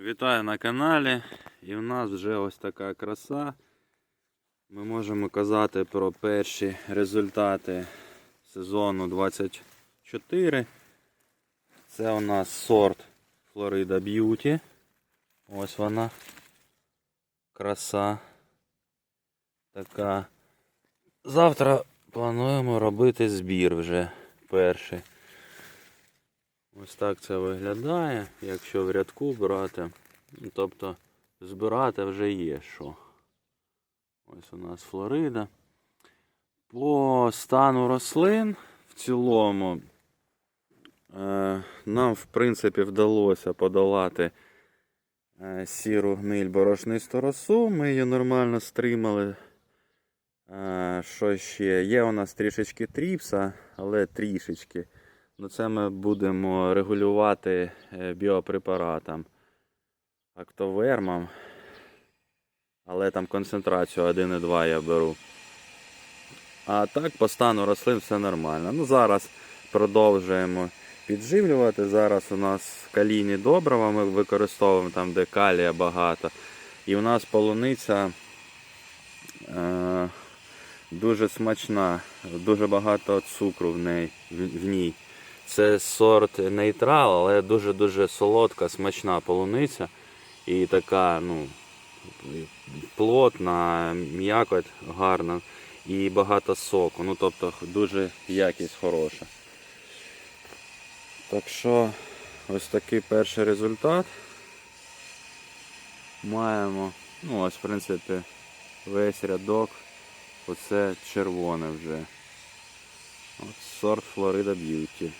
Вітаю на каналі. І в нас вже ось така краса. Ми можемо казати про перші результати сезону 24. Це у нас сорт Florida Beauty. Ось вона. Краса. Така. Завтра плануємо робити збір вже перший. Ось так це виглядає, якщо в рядку брати. Тобто збирати вже є що. Ось у нас Флорида. По стану рослин в цілому е, нам, в принципі, вдалося подолати е, сіру гниль борошнисту росу. Ми її нормально стримали. Е, що ще? Є у нас трішечки тріпса, але трішечки. Ну, це ми будемо регулювати е, біопрепаратом, актовермом. Але там концентрацію 1,2 я беру. А так, по стану рослин все нормально. Ну, зараз продовжуємо підживлювати. Зараз у нас калійні добрива ми використовуємо там, де калія багато. І у нас полуниця е, дуже смачна, дуже багато цукру в, неї, в ній. Це сорт нейтрал, але дуже-дуже солодка, смачна полуниця. І така, ну, плотна, м'якоть гарна і багато соку. Ну, тобто дуже якість хороша. Так що ось такий перший результат. Маємо, ну ось в принципі весь рядок. Оце червоне вже. От сорт Florida Beauty.